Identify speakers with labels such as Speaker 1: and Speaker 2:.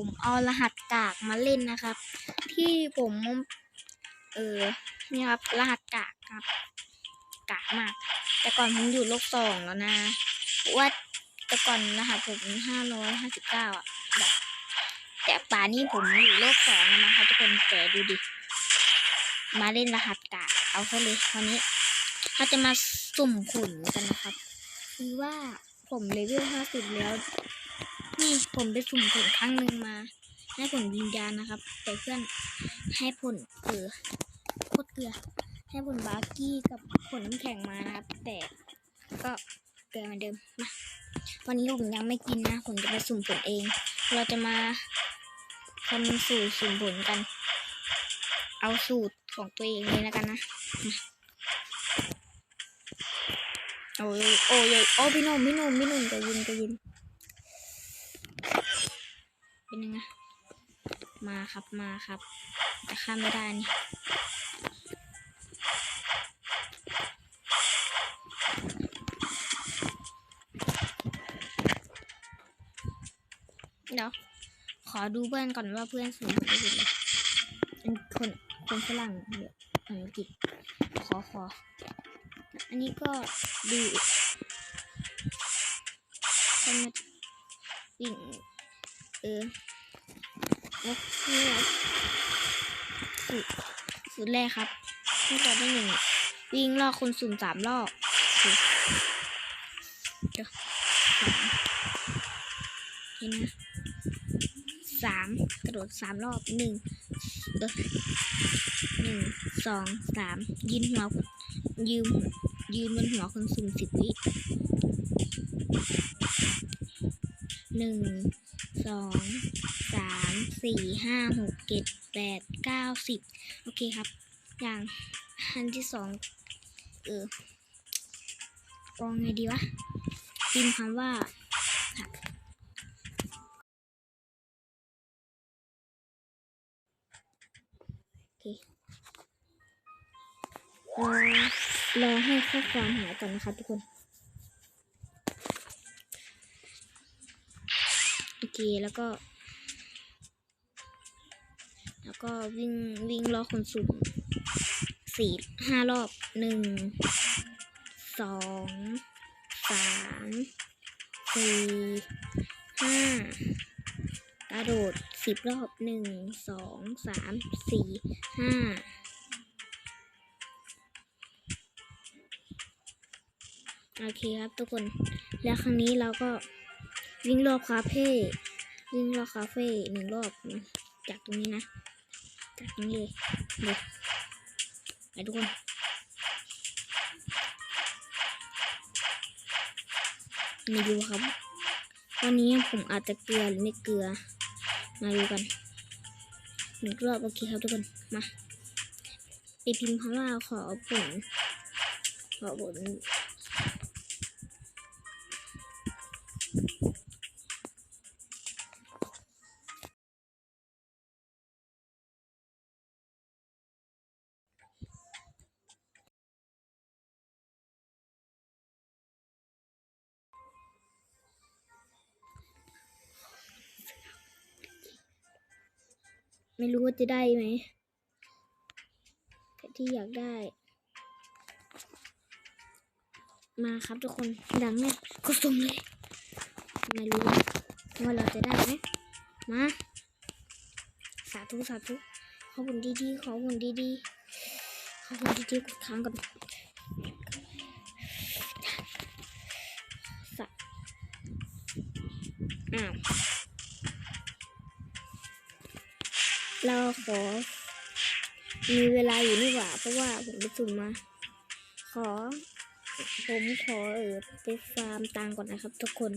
Speaker 1: ผมเอารหัสกากมาเล่นนะครับ ที่ผมเออนี่ครับรหัสกากครับ กากมาก แต่ก่อนผมอยู่โลกสองแล้วนะว่าแต่ก่อนรหัสผมห้าร้อยห้าสิบเก้าอะแบบแต่ป่านี้ผมอยู่โลกสองแล้วนะครับทุกคนแต่ดูดิ มาเล่นรหัสกากเอาซะเลยวันนี้เราจะมาสุ่มขุนกันนะครับคือว่าผมเลเวลห้าสิบแล้ว นี่ผมไปสุ่มผลครั้งหนึ่งมา ให้ผลวิญญาณนะครับ แต่เพื่อนให้ผลเกลือโคตรเกลือ ให้ผลบาร์กี้กับผลน้ำแข็งมานะครับ แต่ก็เกลือเหมือนเดิมมาวันนี้ผมยังไม่กินนะ ผมจะไปสุ่มผลเอง เราจะมาทำสูตรสุ่มผลกัน เอาสูตรของตัวเองเลยแล้วกันนะโอ้ยโอ้ยโอ้พี่นุ่มพี่นุ่มพี่นุ่มจะยินจะยิน เป็นยังไงมาครับมาครับแต่ข้ามไม่ได้นี่เดี๋ยวขอดูเพื่อนก่อนว่าเพื่อนสูงหรือไม่สูงเป็นคนคนฝรั่งเดี๋ยอังกฤษขอขอ อันนี้ก็ดูคนมาวิ่งเออ แล้วนี่ครับสูตรสูตรแรกครับที่ต่อได้หนึ่งวิ่งรอบคนสุ่มสามรอบเดี๋ยวสามเห็นนะสามกระโดดสามรอบหนึ่งเออหนึ่งสองสามยืนหัวยืมยืนบนหัวคนสุ่มสิบวิหนึ่ง สองสามสี่ห้าหกเจ็ดแปดเก้าสิบโอเคครับ อย่างอันที่สองเออกองไงดีวะพิมพ์คำว่าโอเครอรอให้ข้อความหายก่อนนะครับทุกคน โอเคแล้วก็ แล้วก็วิ่งวิ่งรอคนสุ่มสี่ห้ารอบหนึ่งสองสามสี่ห้ากระโดดสิบรอบหนึ่งสองสามสี่ห้าโอเคครับทุกคน แล้วครั้งนี้เราก็ วิ่งรอบคาเฟ่วิ่งรอบคาเฟ่หนึ่งรอบจากตรงนี้นะ จากตรงนี้เลยเดี๋ยวไปทุกคนมาดูครับ วันนี้ผมอาจจะเกลือหรือไม่เกลือ มาดูกันหนึ่งรอบโอเคครับทุกคน มาไปพิมพ์คำว่าขอผลขอผล ไม่รู้ว่าจะได้ไหมแต่ที่อยากได้ มาครับทุกคนดังแน่ก็ส่งเลย ไม่รู้ว่าเราจะได้ไหมมาสาธุสาธุขอบุญดีๆขอบุญดีๆขอบุญดีๆกดค้างก่อนสะอ้าว เราขอ มีเวลาอยู่นี่หว่า เพราะว่าผมไปสุ่มมา ขอ ผมขอเออไปฟาร์มตังก่อนนะครับทุกคน